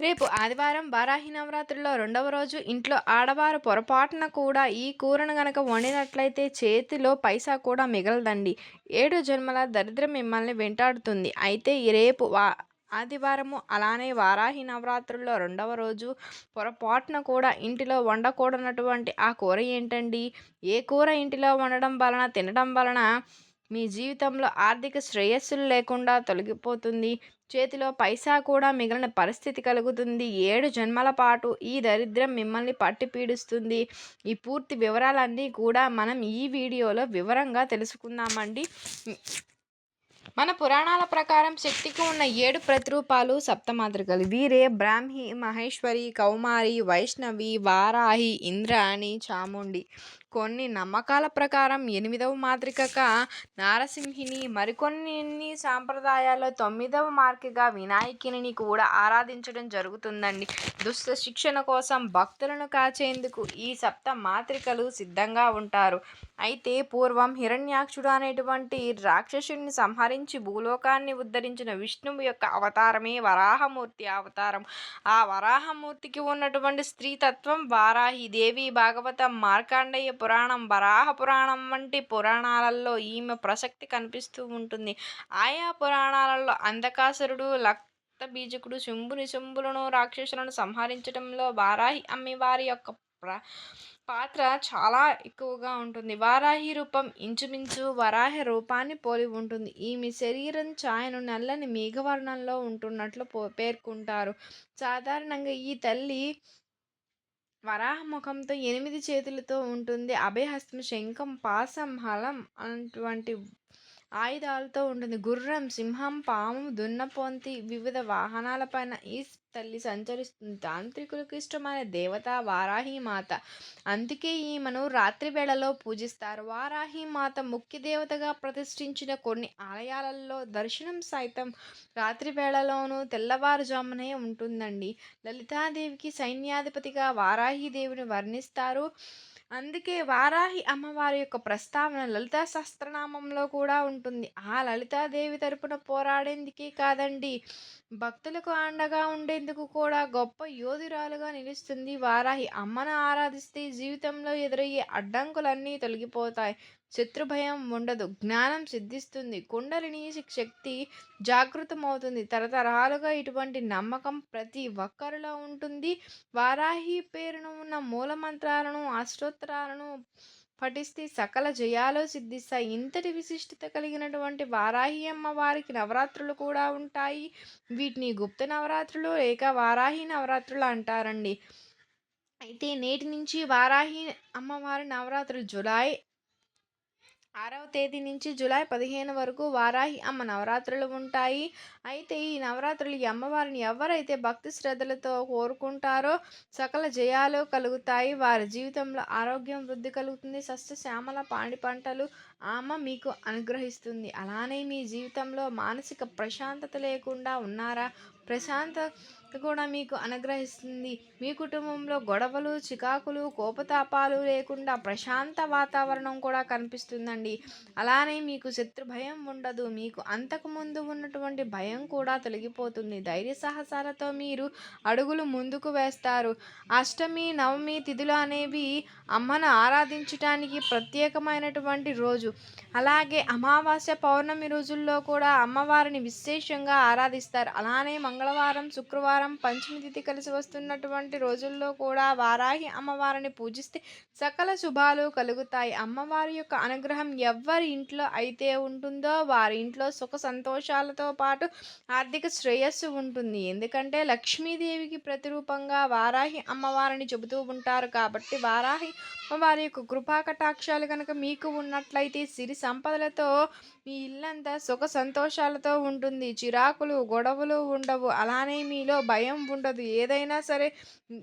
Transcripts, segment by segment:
రేపు ఆదివారం వారాహి నవరాత్రిలో రెండవ రోజు ఇంట్లో ఆడవారు పొరపాటున కూడా ఈ కూరను గనక వండినట్లయితే చేతిలో పైసా కూడా మిగలదండి. ఏడు జన్మల దరిద్రం మిమ్మల్ని వెంటాడుతుంది. అయితే రేపు వా ఆదివారము అలానే వారాహి నవరాత్రుల్లో రెండవ రోజు పొరపాటున కూడా ఇంటిలో వండకూడనటువంటి ఆ కూర ఏంటండి? ఏ కూర ఇంటిలో వండడం వలన తినడం వలన మీ జీవితంలో ఆర్థిక శ్రేయస్సులు లేకుండా తొలగిపోతుంది? చేతిలో పైసా కూడా మిగిలిన పరిస్థితి కలుగుతుంది. ఏడు జన్మల పాటు ఈ దరిద్రం మిమ్మల్ని పట్టి పీడిస్తుంది. ఈ పూర్తి వివరాలన్నీ కూడా మనం ఈ వీడియోలో వివరంగా తెలుసుకుందామండి. మన పురాణాల ప్రకారం శక్తికి ఉన్న ఏడు ప్రతిరూపాలు సప్తమాతృకలు. వీరే బ్రాహ్మి మహేశ్వరి కౌమారి వైష్ణవి వారాహి ఇంద్రాణి చాముండి. కొన్ని నమ్మకాల ప్రకారం ఎనిమిదవ మాతృకగా నారసింహిని మరికొన్ని సాంప్రదాయాల్లో తొమ్మిదవ మార్కిగా వినాయకుని కూడా ఆరాధించడం జరుగుతుందండి. దుష్ట శిక్షణ కోసం భక్తులను కాచేందుకు ఈ సప్త మాతృకలు సిద్ధంగా ఉంటారు. అయితే పూర్వం హిరణ్యాక్షుడు అనేటువంటి రాక్షసుని సంహరించి భూలోకాన్ని ఉద్ధరించిన విష్ణువు యొక్క అవతారమే వరాహమూర్తి అవతారం. ఆ వరాహమూర్తికి ఉన్నటువంటి స్త్రీతత్వం వారాహి దేవి భాగవతం మార్కాండయ్య పురాణం వరాహ పురాణం వంటి పురాణాలలో ఈమె ప్రసక్తి కనిపిస్తూ ఉంటుంది. ఆయా పురాణాలలో అంధకాసురుడు లక్ బీజకుడు శుంభుని శుంభులను రాక్షసులను సంహరించడంలో వారాహి అమ్మవారి యొక్క ప్ర పాత్ర చాలా ఎక్కువగా ఉంటుంది. వారాహి రూపం ఇంచుమించు వరాహ రూపాన్ని పోలి ఉంటుంది. ఈమె శరీరం ఛాయను నల్లని మేఘవర్ణంలో ఉంటున్నట్లు పేర్కొంటారు. సాధారణంగా ఈ తల్లి వరాహ ముఖంతో ఎనిమిది చేతులతో ఉంటుంది. అభయహస్తం శంఖం పాసం హలం అటువంటి ఆయుధాలతో ఉంటుంది. గుర్రం సింహం పాము దున్నపోంతి వివిధ వాహనాలపైన ఈ తల్లి సంచరిస్తుంది. తాంత్రికులకు ఇష్టమైన దేవత వారాహి మాత. అందుకే ఈమెను రాత్రి వేళలో పూజిస్తారు. వారాహి మాత ముఖ్య దేవతగా ప్రతిష్ఠించిన కొన్ని ఆలయాలలో దర్శనం సైతం రాత్రి వేళలోనూ తెల్లవారుజామునే ఉంటుందండి. లలితాదేవికి సైన్యాధిపతిగా వారాహి దేవుని వర్ణిస్తారు. అందుకే వారాహి అమ్మవారి యొక్క ప్రస్తావన లలితా సహస్రనామంలో కూడా ఉంటుంది. ఆ లలితాదేవి తరపున పోరాడేందుకే కాదండి భక్తులకు అండగా ఉండేందుకు కూడా గొప్ప యోధురాలుగా నిలుస్తుంది వారాహి. అమ్మను ఆరాధిస్తే జీవితంలో ఎదురయ్యే అడ్డంకులన్నీ తొలగిపోతాయి. శత్రుభయం ఉండదు. జ్ఞానం సిద్ధిస్తుంది. కుండలిని శక్తి జాగృతమవుతుంది. తరతరాలుగా ఇటువంటి నమ్మకం ప్రతి ఒక్కరిలో ఉంటుంది. వారాహి పేరును ఉన్న మూలమంత్రాలను అష్టోత్తరాలను పఠిస్తే సకల జయాలు సిద్ధిస్తాయి. ఇంతటి విశిష్టత కలిగినటువంటి వారాహి అమ్మవారికి నవరాత్రులు కూడా ఉంటాయి. వీటిని గుప్త నవరాత్రులు లేక వారాహి నవరాత్రులు అంటారండి. అయితే నేటి నుంచి వారాహి అమ్మవారి నవరాత్రులు జులై ఆరవ తేదీ నుంచి జూలై పదిహేను వరకు వారాహి అమ్మ నవరాత్రులు ఉంటాయి. అయితే ఈ నవరాత్రులు ఈ అమ్మవారిని ఎవరైతే భక్తి శ్రద్ధలతో కోరుకుంటారో సకల జయాలు కలుగుతాయి. వారి జీవితంలో ఆరోగ్యం వృద్ధి కలుగుతుంది. సస్యశ్యామల పాడి పంటలు ఆమె మీకు అనుగ్రహిస్తుంది. అలానే మీ జీవితంలో మానసిక ప్రశాంతత లేకుండా ఉన్నారా? ప్రశాంతత కూడా మీకు అనుగ్రహిస్తుంది. మీ కుటుంబంలో గొడవలు చికాకులు కోపతాపాలు లేకుండా ప్రశాంత వాతావరణం కూడా కనిపిస్తుందండి. అలానే మీకు శత్రు భయం ఉండదు. మీకు అంతకుముందు ఉన్నటువంటి భయం కూడా తొలగిపోతుంది. ధైర్య సాహసాలతో మీరు అడుగులు ముందుకు వేస్తారు. అష్టమి నవమి తిథులు అనేవి అమ్మను ఆరాధించటానికి ప్రత్యేకమైనటువంటి రోజు. అలాగే అమావాస్య పౌర్ణమి రోజుల్లో కూడా అమ్మవారిని విశేషంగా ఆరాధిస్తారు. అలానే మంగళవారం శుక్రవారం పంచమి తిథి కలిసి వస్తున్నటువంటి రోజుల్లో కూడా వారాహి అమ్మవారిని పూజిస్తే సకల శుభాలు కలుగుతాయి. అమ్మవారి యొక్క అనుగ్రహం ఎవరి ఇంట్లో అయితే ఉంటుందో వారి ఇంట్లో సుఖ సంతోషాలతో పాటు ఆర్థిక శ్రేయస్సు ఉంటుంది. ఎందుకంటే లక్ష్మీదేవికి ప్రతిరూపంగా వారాహి అమ్మవారిని చెబుతూ ఉంటారు కాబట్టి వారాహి వారి యొక్క కృపా కటాక్షాలు కనుక మీకు ఉన్నట్లయితే సిరి సంపదలతో మీ ఇల్లంతా సుఖ సంతోషాలతో ఉంటుంది. చిరాకులు గొడవలు ఉండవు. అలానే మీలో భయం ఉండదు. ఏదైనా సరే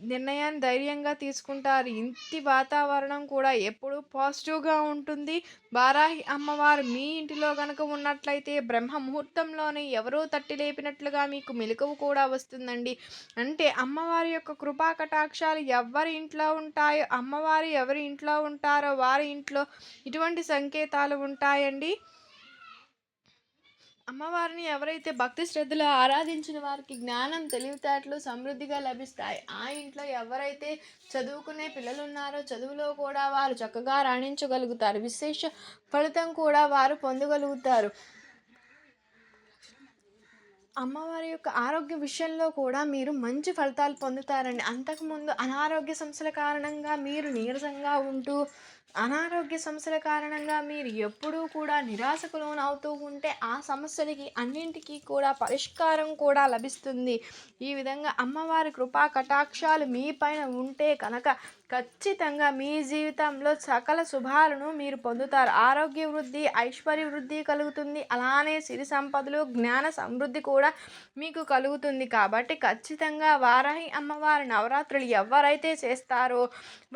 నిర్ణయాన్ని ధైర్యంగా తీసుకుంటారు. ఇంటి వాతావరణం కూడా ఎప్పుడూ పాజిటివ్గా ఉంటుంది. వారాహి అమ్మవారు మీ ఇంటిలో కనుక ఉన్నట్లయితే బ్రహ్మ ముహూర్తంలోనే ఎవరో తట్టి లేపినట్లుగా మీకు మెలకువ కూడా వస్తుందండి. అంటే అమ్మవారి యొక్క కృపా కటాక్షాలు ఎవరి ఇంట్లో ఉంటాయో అమ్మవారు ఎవరి ఇంట్లో ఉంటారో వారి ఇంట్లో ఇటువంటి సంకేతం సంకేతాలు ఉంటాయండి. అమ్మవారిని ఎవరైతే భక్తి శ్రద్ధలో ఆరాధించిన వారికి జ్ఞానం తెలివితేటలు సమృద్ధిగా లభిస్తాయి. ఆ ఇంట్లో ఎవరైతే చదువుకునే పిల్లలు ఉన్నారో చదువులో కూడా వారు చక్కగా రాణించగలుగుతారు. విశేష ఫలితం కూడా వారు పొందగలుగుతారు. అమ్మవారి యొక్క ఆరోగ్య విషయంలో కూడా మీరు మంచి ఫలితాలు పొందుతారండి. అంతకుముందు అనారోగ్య సమస్యల కారణంగా మీరు నీరసంగా ఉంటూ అనారోగ్య సమస్యల కారణంగా మీరు ఎప్పుడూ కూడా నిరాశకు లోనవుతూ ఉంటే ఆ సమస్యలకి అన్నింటికీ కూడా పరిష్కారం కూడా లభిస్తుంది. ఈ విధంగా అమ్మవారి కృపా కటాక్షాలు మీ పైన ఉంటే కనుక ఖచ్చితంగా మీ జీవితంలో సకల శుభాలను మీరు పొందుతారు. ఆరోగ్య వృద్ధి ఐశ్వర్య వృద్ధి కలుగుతుంది. అలానే సిరి సంపదలు జ్ఞాన సమృద్ధి కూడా మీకు కలుగుతుంది. కాబట్టి ఖచ్చితంగా వారాహి అమ్మవారి నవరాత్రులు ఎవరైతే చేస్తారో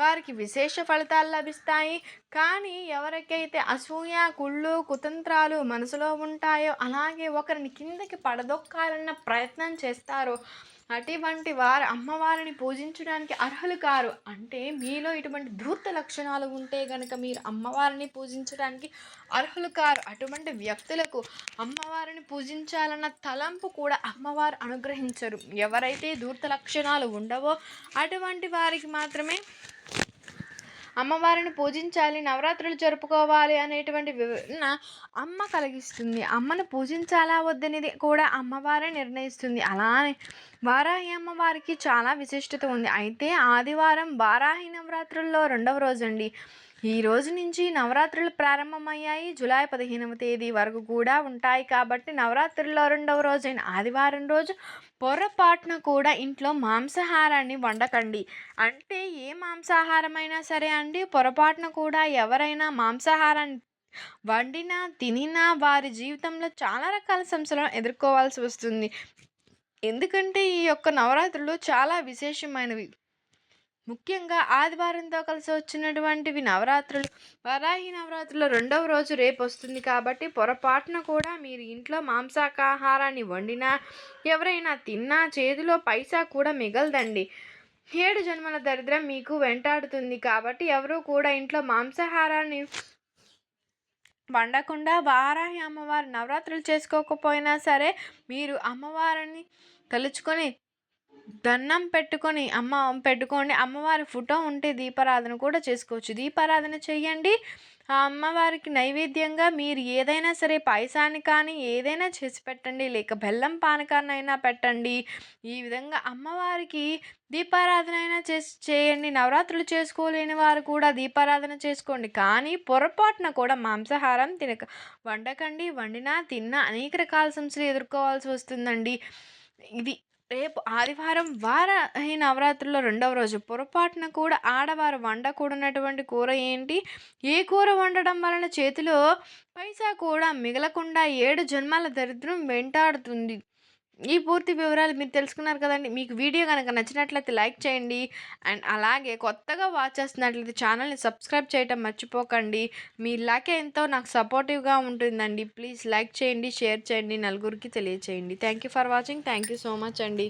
వారికి విశేష ఫలితాలు లభిస్తాయి. కానీ ఎవరికైతే అసూయ కుళ్ళు కుతంత్రాలు మనసులో ఉంటాయో అలాగే ఒకరిని కిందకి పడదొక్కాలన్న ప్రయత్నం చేస్తారో అటువంటి వారు అమ్మవారిని పూజించడానికి అర్హులు కారు. అంటే మీలో ఇటువంటి ధూర్త లక్షణాలు ఉంటే గనక మీరు అమ్మవారిని పూజించడానికి అర్హులు కారు. అటువంటి వ్యక్తులకు అమ్మవారిని పూజించాలన్న తలంపు కూడా అమ్మవారు అనుగ్రహించరు. ఎవరైతే ధూర్త లక్షణాలు ఉండవో అటువంటి వారికి మాత్రమే అమ్మవారిని పూజించాలి నవరాత్రులు జరుపుకోవాలి అనేటువంటి వివరణ అమ్మ కలిగిస్తుంది. అమ్మను పూజించాలా వద్దనేది కూడా అమ్మవారే నిర్ణయిస్తుంది. అలానే వారాహి అమ్మవారికి చాలా విశిష్టత ఉంది. అయితే ఆదివారం వారాహి నవరాత్రుల్లో రెండవ రోజు అండి ఈ రోజు నుంచి నవరాత్రులు ప్రారంభమయ్యాయి. జూలై పదిహేనవ తేదీ వరకు కూడా ఉంటాయి కాబట్టి నవరాత్రుల్లో రెండవ రోజైన ఆదివారం రోజు పొరపాటున కూడా ఇంట్లో మాంసాహారాన్ని వండకండి. అంటే ఏ మాంసాహారమైనా సరే అండి పొరపాటున కూడా ఎవరైనా మాంసాహారాన్ని వండినా తినినా వారి జీవితంలో చాలా రకాల సమస్యలను ఎదుర్కోవాల్సి వస్తుంది. ఎందుకంటే ఈ యొక్క నవరాత్రులు చాలా విశేషమైనవి. ముఖ్యంగా ఆదివారంతో కలిసి వచ్చినటువంటివి నవరాత్రులు. వరాహి నవరాత్రులు రెండవ రోజు రేపు వస్తుంది కాబట్టి పొరపాటున కూడా మీరు ఇంట్లో మాంసాహారాన్ని వండినా ఎవరైనా తిన్నా చేతిలో పైసా కూడా మిగలదండి. ఏడు జన్మల దరిద్రం మీకు వెంటాడుతుంది కాబట్టి ఎవరు కూడా ఇంట్లో మాంసాహారాన్ని వండకుండా వారాహి అమ్మవారు నవరాత్రులు చేసుకోకపోయినా సరే మీరు అమ్మవారిని తలుచుకొని దండం పెట్టుకొని అమ్మ పెట్టుకోండి అమ్మవారి ఫోటో ఉంటే దీపారాధన కూడా చేసుకోవచ్చు. దీపారాధన చేయండి. ఆ అమ్మవారికి నైవేద్యంగా మీరు ఏదైనా సరే పాయసాన్ని కానీ ఏదైనా చేసి పెట్టండి. లేక బెల్లం పానకాన్నైనా పెట్టండి. ఈ విధంగా అమ్మవారికి దీపారాధన అయినా చేసి చేయండి. నవరాత్రులు చేసుకోలేని వారు కూడా దీపారాధన చేసుకోండి. కానీ పొరపాటున కూడా మాంసాహారం తినక వండకండి. వండినా తిన్నా అనేక రకాల సమస్యలు ఎదుర్కోవాల్సి వస్తుందండి. ఇది రేపు ఆదివారం వార ఈ నవరాత్రుల్లో రెండవ రోజు పొరపాటున కూడా ఆడవారు వండకూడనటువంటి కూర ఏంటి? ఏ కూర వండడం వలన చేతిలో పైసా కూడా మిగలకుండా ఏడు జన్మాల దరిద్రం వెంటాడుతుంది. ఈ పూర్తి వివరాలు మీరు తెలుసుకున్నారు కదండి. మీకు వీడియో కనుక నచ్చినట్లయితే లైక్ చేయండి. అండ్ అలాగే కొత్తగా వాచ్ చేస్తున్నట్లయితే ఛానల్ని సబ్స్క్రైబ్ చేయటం మర్చిపోకండి. మీ లాకే ఎంతో నాకు సపోర్టివ్గా ఉంటుందండి. ప్లీజ్ లైక్ చేయండి షేర్ చేయండి నలుగురికి తెలియచేయండి. Thank you for watching. Thank you so much అండి.